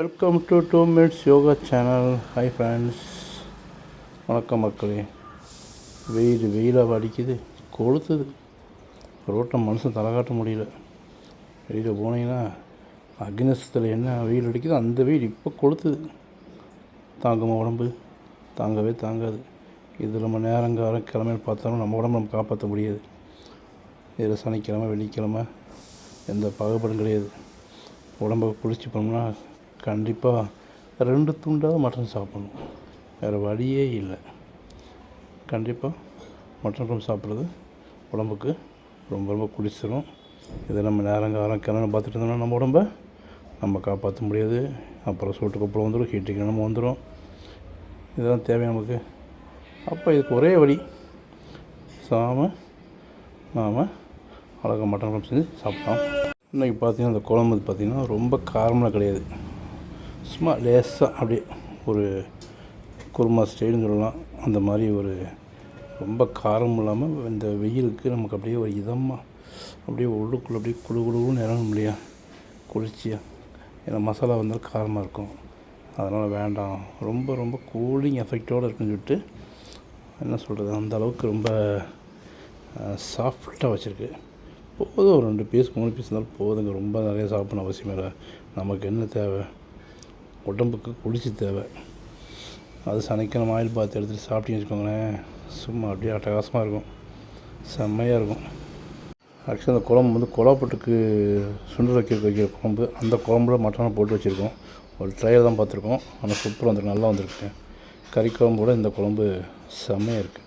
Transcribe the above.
Welcome to two minutes yoga channel hi friends வணக்கம் மக்களே. வெயில் வெயிலாக அடிக்குது கொளுத்துது. ரோட்டை மனுஷன் தலை காட்ட முடியல. வெளியில் போனீங்கன்னா அக்னஸ்தில் என்ன வெயில் அடிக்குதோ அந்த வெயில் இப்போ கொளுத்துது. தாங்குமா உடம்பு? தாங்கவே தாங்காது. இது நம்ம நேரங்காலம் கிழமையில் பார்த்தாலும் நம்ம உடம்பு நம்ம காப்பாற்ற முடியாது. இதில் சனிக்கிழமை வெள்ளிக்கிழமை எந்த பாகுபாடும் கிடையாது. உடம்பை குளிச்சு பண்ணோம்னா கண்டிப்பாக ரெண்டு துண்டாவது மட்டன் சாப்பிடணும். வேறு வழியே இல்லை. கண்டிப்பாக மட்டன் குழம்பு சாப்பிட்றது உடம்புக்கு ரொம்ப ரொம்ப குளிச்சிடும் இதை நம்ம நேரம் காலம் கிணறு பார்த்துட்டு இருந்தோம்னா நம்ம உடம்ப நம்ம காப்பாற்ற முடியாது. அப்புறம் சூட்டுக்கு அப்புறம் வந்துடும் ஹீட்டுக்கு நம்ம வந்துடும் இதெல்லாம் தேவை நமக்கு. அப்போ இதுக்கு ஒரே வழி சாம நாம் அழகாக மட்டன் குழம்பு செஞ்சு சாப்பிட்டோம் இன்றைக்கி பார்த்தீங்கன்னா அந்த குழம்பு பார்த்திங்கன்னா ரொம்ப காரமெலாம் கிடையாது. சும்மா லேசாக அப்படியே ஒரு குருமா ஸ்டைல்னு சொல்லலாம். அந்த மாதிரி ஒரு ரொம்ப காரம் இல்லாமல் இந்த வெயிலுக்கு நமக்கு அப்படியே ஒரு இதமாக அப்படியே உள்ளுக்குள்ளே அப்படியே குழு குழுன்னு இறங்கும் இல்லையா? குளிர்ச்சியாக ஏன்னா மசாலா வந்தால் காரமாக இருக்கும். அதனால் வேண்டாம். ரொம்ப ரொம்ப கூலிங் எஃபெக்டோடு இருக்குன்னு சொல்லிட்டு என்ன சொல்கிறது அந்த அளவுக்கு ரொம்ப சாஃப்டாக வச்சுருக்கு. போதும். ஒரு ரெண்டு பீஸ் மூணு பீஸ் இருந்தாலும் போதுங்க. ரொம்ப நிறைய சாப்பிடணும் அவசியம் இல்லை. நமக்கு என்ன தேவை? உடம்புக்கு குளிர்ச்சி தேவை. அது சனிக்கிழமை ஆயில் பாத்து எடுத்துகிட்டு சாப்பிட்டீங்கன்னு வச்சுக்கோங்களேன். சும்மா அப்படியே அட்டகாசமாக இருக்கும். செம்மையாக இருக்கும். ஆக்சுவலாக அந்த குழம்பு வந்து கொலாப்பட்டுக்கு சுண்டல் வைக்க வைக்கிற குழம்பு. அந்த குழம்புல மட்டனை போட்டு வச்சுருக்கோம். ஒரு ட்ரையல் தான் பார்த்துருக்கோம். ஆனால் சூப்பராக வந்திருக்கு. நல்லா வந்திருக்கு. கறி குழம்போட இந்த குழம்பு செம்மையாக இருக்குது